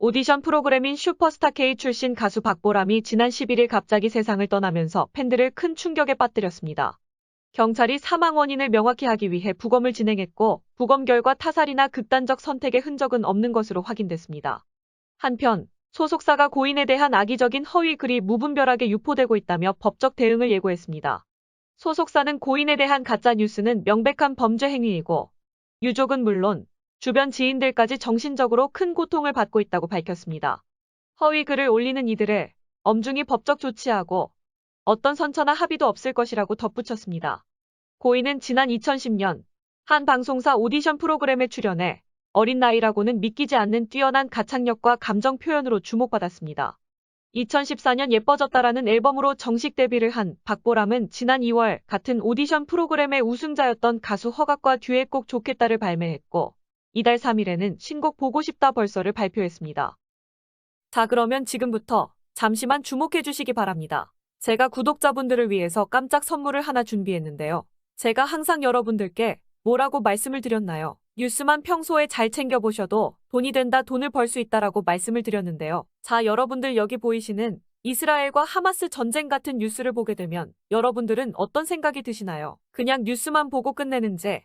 오디션 프로그램인 슈퍼스타 K 출신 가수 박보람이 지난 11일 갑자기 세상을 떠나면서 팬들을 큰 충격에 빠뜨렸습니다. 경찰이 사망 원인을 명확히 하기 위해 부검을 진행했고 부검 결과 타살이나 극단적 선택의 흔적은 없는 것으로 확인됐습니다. 한편 소속사가 고인에 대한 악의적인 허위 글이 무분별하게 유포되고 있다며 법적 대응을 예고했습니다. 소속사는 고인에 대한 가짜 뉴스는 명백한 범죄 행위이고 유족은 물론 주변 지인들까지 정신적으로 큰 고통을 받고 있다고 밝혔습니다. 허위 글을 올리는 이들을 엄중히 법적 조치하고 어떤 선처나 합의도 없을 것이라고 덧붙였습니다. 고인은 지난 2010년 한 방송사 오디션 프로그램에 출연해 어린 나이라고는 믿기지 않는 뛰어난 가창력과 감정 표현으로 주목받았습니다. 2014년 예뻐졌다라는 앨범으로 정식 데뷔를 한 박보람은 지난 2월 같은 오디션 프로그램의 우승자였던 가수 허각과 듀엣곡 좋겠다를 발매했고 이달 3일에는 신곡 보고 싶다 벌써를 발표했습니다. 자 그러면 지금부터 잠시만 주목해 주시기 바랍니다. 제가 구독자분들을 위해서 깜짝 선물을 하나 준비했는데요. 제가 항상 여러분들께 뭐라고 말씀을 드렸나요? 뉴스만 평소에 잘 챙겨보셔도 돈이 된다, 돈을 벌 수 있다라고 말씀을 드렸는데요. 자, 여러분들 여기 보이시는 이스라엘과 하마스 전쟁 같은 뉴스를 보게 되면 여러분들은 어떤 생각이 드시나요? 그냥 뉴스만 보고 끝내는지